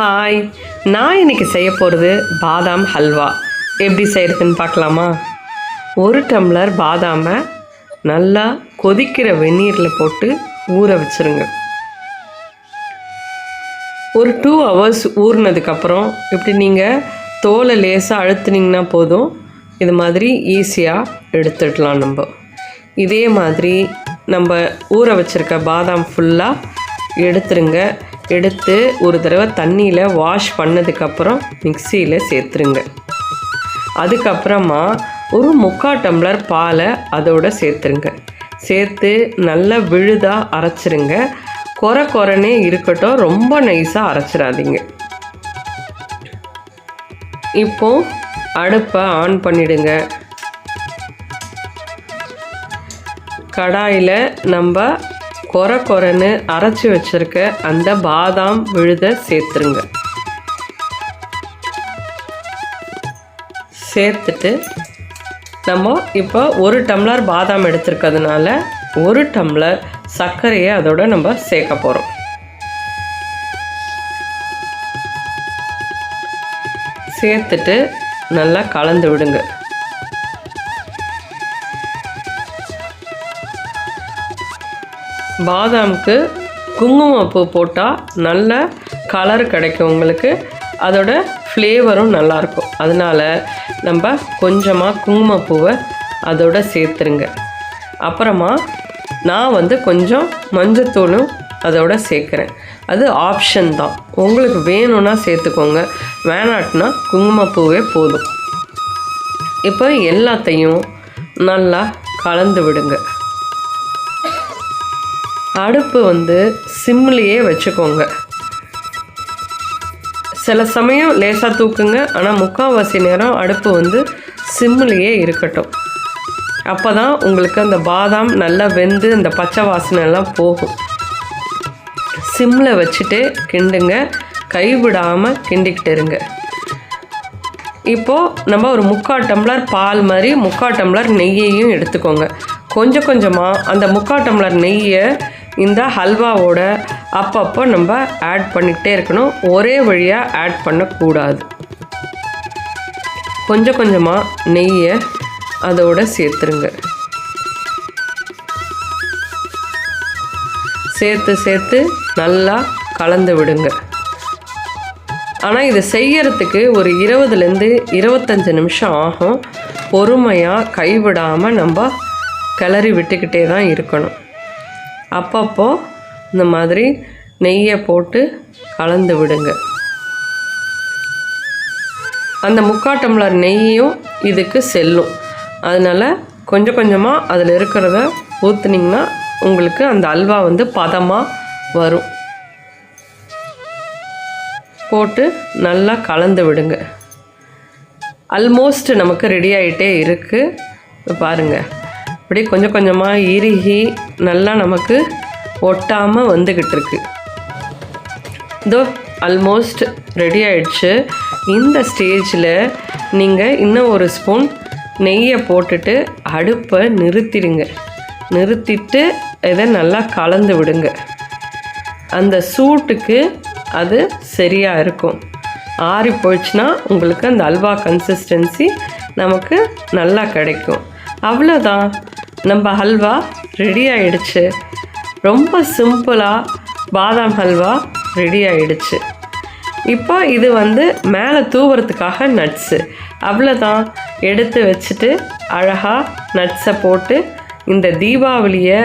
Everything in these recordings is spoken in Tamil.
ஹாய் நான் இன்னைக்கு செய்ய போகிறது பாதாம் ஹல்வா. எப்படி செய்கிறதுன்னு பார்க்கலாமா? ஒரு டம்ளர் பாதாமை நல்லா கொதிக்கிற வெந்நீரில் போட்டு ஊற வச்சுருங்க. ஒரு டூ ஹவர்ஸ் ஊறினதுக்கப்புறம் இப்படி நீங்கள் தோலை லேசாக அழுத்துனீங்கன்னா போதும். இது மாதிரி ஈஸியாக எடுத்துடலாம் நம்ம. இதே மாதிரி நம்ம ஊற வச்சுருக்க பாதாம் ஃபுல்லாக எடுத்துருங்க. எடுத்து ஒரு தடவை தண்ணியில் வாஷ் பண்ணதுக்கப்புறம் மிக்சியில் சேர்த்துருங்க. அதுக்கப்புறமா ஒரு முக்கால் டம்ளர் பாலை அதோட சேர்த்துருங்க. சேர்த்து நல்லா விழுதாக அரைச்சிருங்க. கொர கொரனே இருக்கட்டும் ரொம்ப நைஸாக அரைச்சிடாதீங்க. இப்போ அடுப்பை ஆன் பண்ணிடுங்க. கடாயில் நம்ம கொர கொரன்னு அரைச்சி வச்சிருக்க அந்த பாதாம் விழுத சேர்த்துருங்க. சேர்த்துட்டு நம்ம இப்போ ஒரு டம்ளர் பாதாம் எடுத்துருக்கிறதுனால ஒரு டம்ளர் சர்க்கரையை அதோட நம்ம சேர்க்க போகிறோம் சேர்த்துட்டு நல்லா கலந்து விடுங்க. பாதாமுக்கு குங்குமப்பூ போட்டால் நல்ல கலர் கிடைக்கும் உங்களுக்கு. அதோட ஃப்ளேவரும் நல்லாயிருக்கும் அதனால் நம்ம கொஞ்சமாக குங்குமப்பூவை அதோட சேர்த்துருங்க. அப்புறமா நான் வந்து கொஞ்சம் மஞ்சத்தூளும் அதோட சேர்க்குறேன். அது ஆப்ஷன் தான். உங்களுக்கு வேணும்னா சேர்த்துக்கோங்க. வேணாட்டினா குங்குமப்பூவே போதும். இப்போ எல்லாத்தையும் நல்லா கலந்து விடுங்க. அடுப்பு வந்து சிம்லேயே வச்சுக்கோங்க. சில சமயம் லேசாக தூக்குங்க. ஆனால் முக்கால்வாசி நேரம் அடுப்பு வந்து சிம்லேயே இருக்கட்டும். அப்போ தான் உங்களுக்கு அந்த பாதாம் நல்லா வெந்து அந்த பச்சை வாசனை எல்லாம் போகும். சிம்மில் வச்சுட்டு கிண்டுங்க. கைவிடாமல் கிண்டிக்கிட்டு இருங்க. இப்போது நம்ம ஒரு முக்கால் டம்ளர் பால் மாதிரி முக்கால் டம்ளர் நெய்யையும் எடுத்துக்கோங்க. கொஞ்சம் கொஞ்சமாக அந்த முக்கால் டம்ளர் நெய்யை இந்த ஹல்வாவோட அப்பப்போ நம்ம ஆட் பண்ணிக்கிட்டே இருக்கணும். ஒரே வழியாக ஆட் பண்ணக்கூடாது. கொஞ்சம் கொஞ்சமாக நெய்யை அதோட சேர்த்துருங்க. சேர்த்து சேர்த்து நல்லா கலந்து விடுங்க. ஆனால் இதை செய்யறதுக்கு ஒரு இருபதுலேருந்து இருபத்தஞ்சி நிமிஷம் ஆகும். பொறுமையாக கைவிடாமல் நம்ம கிளறி விட்டுக்கிட்டே தான் இருக்கணும். அப்பப்போ இந்த மாதிரி நெய்யை போட்டு கலந்து விடுங்க. அந்த முக்கால் டம்ளர் நெய்யும் இதுக்கு செல்லும். அதனால் கொஞ்சம் கொஞ்சமாக அதில் இருக்கிறத ஊற்றுனீங்கன்னா உங்களுக்கு அந்த அல்வா வந்து பதமாக வரும். போட்டு நல்லா கலந்து விடுங்க. அல்மோஸ்ட் நமக்கு ரெடி ஆகிட்டே இருக்குது பாருங்கள் அப்படியே கொஞ்சம் கொஞ்சமாக இறுகி நல்லா நமக்கு ஒட்டாமல் வந்துக்கிட்டு இருக்கு. இதோ அல்மோஸ்ட் ரெடி ஆயிடுச்சு. இந்த ஸ்டேஜில் நீங்கள் இன்னும் ஒரு ஸ்பூன் நெய்யை போட்டுட்டு அடுப்பை நிறுத்திடுங்க. நிறுத்திட்டு இதை நல்லா கலந்து விடுங்க. அந்த சூட்டுக்கு அது சரியாக இருக்கும். ஆறி போயிடுச்சுன்னா உங்களுக்கு அந்த அல்வா கன்சிஸ்டன்சி நமக்கு நல்லா கிடைக்கும். அவ்வளோதான் நம்ம ஹல்வா ரெடி ஆயிடுச்சு. ரொம்ப சிம்பிளாக பாதாம் ஹல்வா ரெடி ஆயிடுச்சு. இப்போ இது வந்து மேலே தூவுறதுக்காக நட்ஸு அவ்வளோதான் எடுத்து வச்சுட்டு அழகாக நட்ஸை போட்டு இந்த தீபாவளியை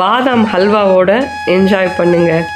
பாதாம் ஹல்வாவோட என்ஜாய் பண்ணுங்கள்